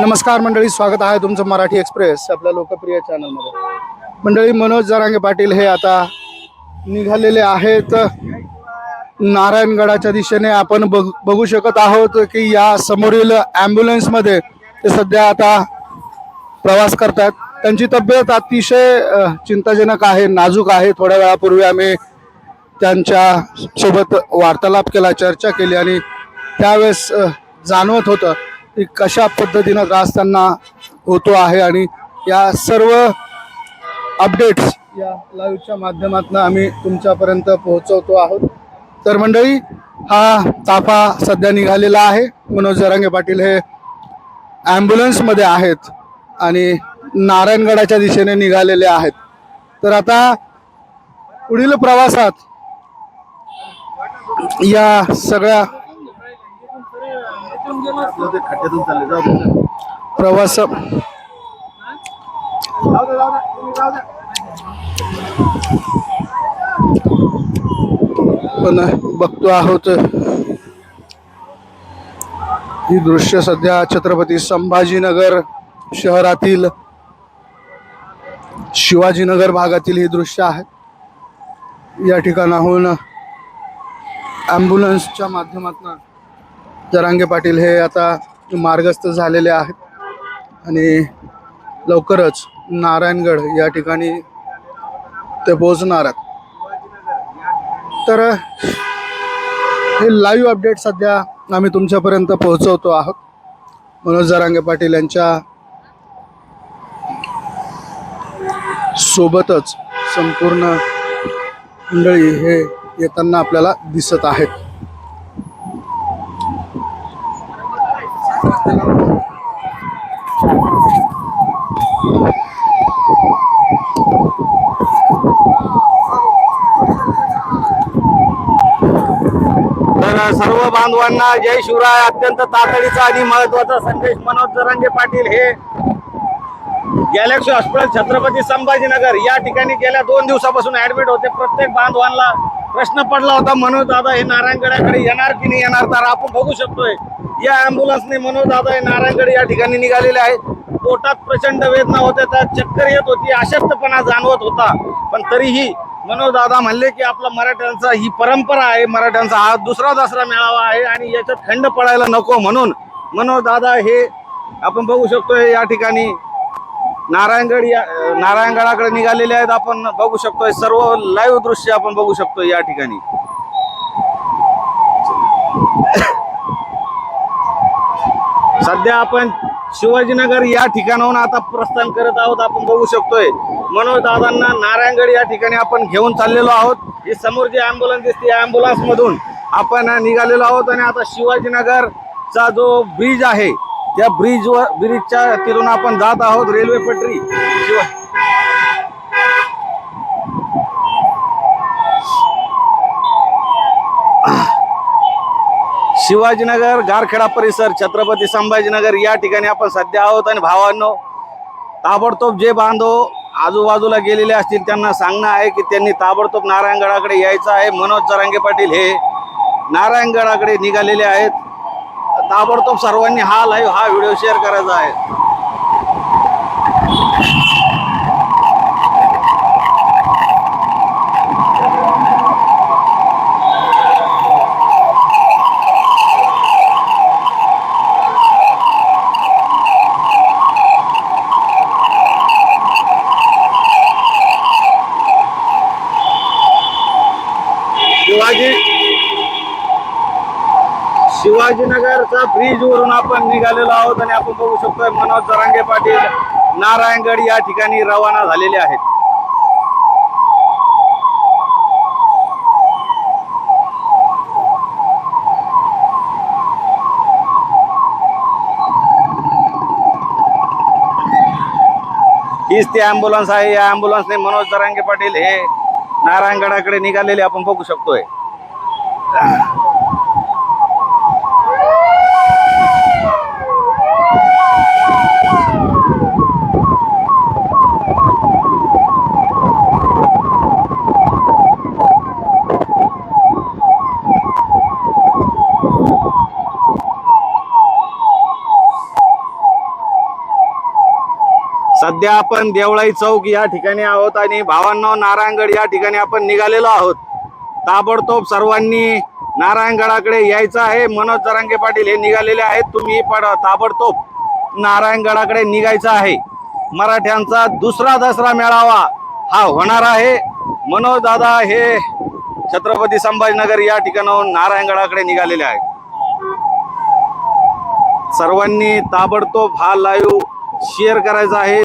नमस्कार मंडळी स्वागत आहे तुमचं मराठी एक्सप्रेस आपल्या लोकप्रिय चॅनलमध्ये. मंडळी मनोज जरांगे पाटील हे आता निघालेले आहेत. नारायणगडाच्या दिशेने आपण बघ बघू शकत आहोत की या समोरील ॲम्ब्युलन्समध्ये ते सध्या आता प्रवास करतात त्यांची तब्येत अतिशय चिंताजनक आहे नाजूक आहे. थोड्या वेळापूर्वी आम्ही त्यांच्यासोबत वार्तालाप केला चर्चा केली आणि त्यावेळेस जाणवत होतं की कशा पद्धतीनं त्रास त्यांना होतो आहे आणि या सर्व अपडेट्स या लाईव्हच्या माध्यमातून आम्ही तुमच्यापर्यंत पोहोचवतो आहोत. तर मंडळी हा ताफा सध्या निघालेला आहे. मनोज जरांगे पाटील हे ॲम्ब्युलन्समध्ये आहेत आणि नारायणगडाच्या दिशेने निघालेले आहेत. तर आता पुढील प्रवासात या सगळ्या प्रवास पण बघतो आहोत. ही दृश्य सध्या छत्रपती संभाजीनगर शहरातील शिवाजीनगर भागातील ही दृश्य आहेत या ठिकाणाहून ॲम्ब्युलन्सच्या माध्यमातून जरांगे पाटील हे आता मार्गस्थ झालेले आहेत. आणि लवकरच नारायणगड या ठिकाणी ते पोहोचणार आहेत. तर हे लाईव्ह अपडेट सध्या आम्ही तुमच्यापर्यंत पोहोचवतो आहोत. मनोज जरांगे पाटील यांच्या सोबतच संपूर्ण मंडळी हे येताना आपल्याला दिसत आहेत. सर्व बांधवांना जय शिवराय. अत्यंत तातडीचा आणि महत्त्वाचा संदेश मनोज जरांगे पाटील हे. Galaxy hospital Chhatrapati Sambhajinagar. या ठिकाणी गेल्या दोन दिवसापासून ऍडमिट होते. प्रत्येक बांधवांना प्रश्न पडला होता मनोज दादा हे नारायणगडाकडे येणार की नाही येणार? तर आपण बघू शकतोय. या अँब्युलन्सने मनोज दादा हे नारायणगड या ठिकाणी निघालेले आहेत. पोटात प्रचंड वेदना होत्या त्यात चक्कर येत होती अशक्तपणा जाणवत होता. पण तरीही मनोज दादा म्हणले की आपला मराठ्यांचा ही परंपरा आहे मराठ्यांचा हा दुसरा दसरा मेळावा आहे आणि याच्यात खंड पडायला नको म्हणून मनोज दादा हे आपण बघू शकतोय या ठिकाणी नारायणगड या नारायणगडाकडे निघालेले आहेत. आपण बघू शकतोय सर्व लाईव्ह दृश्य आपण बघू शकतो या ठिकाणी. सध्या आपण शिवाजीनगर या ठिकाणाहून आता प्रस्थान करत आहोत आपण बघू शकतोय. मनोज दादांना नारायणगड या ठिकाणी आपण घेऊन चाललेलो आहोत. ही समोर जी अँब्युलन्स दिसते या अँब्युलन्स मधून आपण निघालेलो आहोत आणि आता शिवाजीनगरचा जो ब्रिज आहे त्या ब्रिजवर ब्रिजच्या तिथून आपण जात आहोत रेल्वे पटरी. शिवाय शिवाजीनगर गारखेडा परिसर छत्रपती संभाजीनगर या ठिकाणी आपण सध्या आहोत. आणि भावांनो ताबडतोब जे बांधव आजूबाजूला गेलेले असतील त्यांना सांगणं आहे की त्यांनी ताबडतोब नारायणगडाकडे यायचं आहे. मनोज जरांगे पाटील हे नारायणगडाकडे निघालेले आहेत. ताबडतोब सर्वांनी हा लाईव्ह हा व्हिडिओ शेअर करायचा आहे. शिवाजी शिवाजीनगरचा ब्रिज वरून आपण निघालेलो आहोत आणि आपण बघू शकतोय मनोज जरांगे पाटील नारायणगड या ठिकाणी रवाना झालेले आहेत. हीच ती अँब्युलन्स आहे. या अँब्युलन्सने मनोज जरांगे पाटील हे नारायणगडाकडे निघालेले आपण बघू शकतोय. सध्या आपण देवळाई चौक या ठिकाणी आहोत आणि भावांनो नारायणगड या ठिकाणी आपण निघालेलो आहोत. ताबडतोब सर्वांनी नारायणगडाकडे यायचं आहे. मनोज जरांगे पाटील हे निघालेले आहेत. तुम्ही पण ताबडतोब नारायणगडाकडे निघायचं आहे. मराठ्यांचा दुसरा दसरा मेळावा हा होणार आहे. मनोज दादा हे छत्रपती संभाजीनगर या ठिकाणाहून नारायणगडाकडे निघालेले आहेत. सर्वांनी ताबडतोब हा लाईव्ह शेअर करायचा आहे.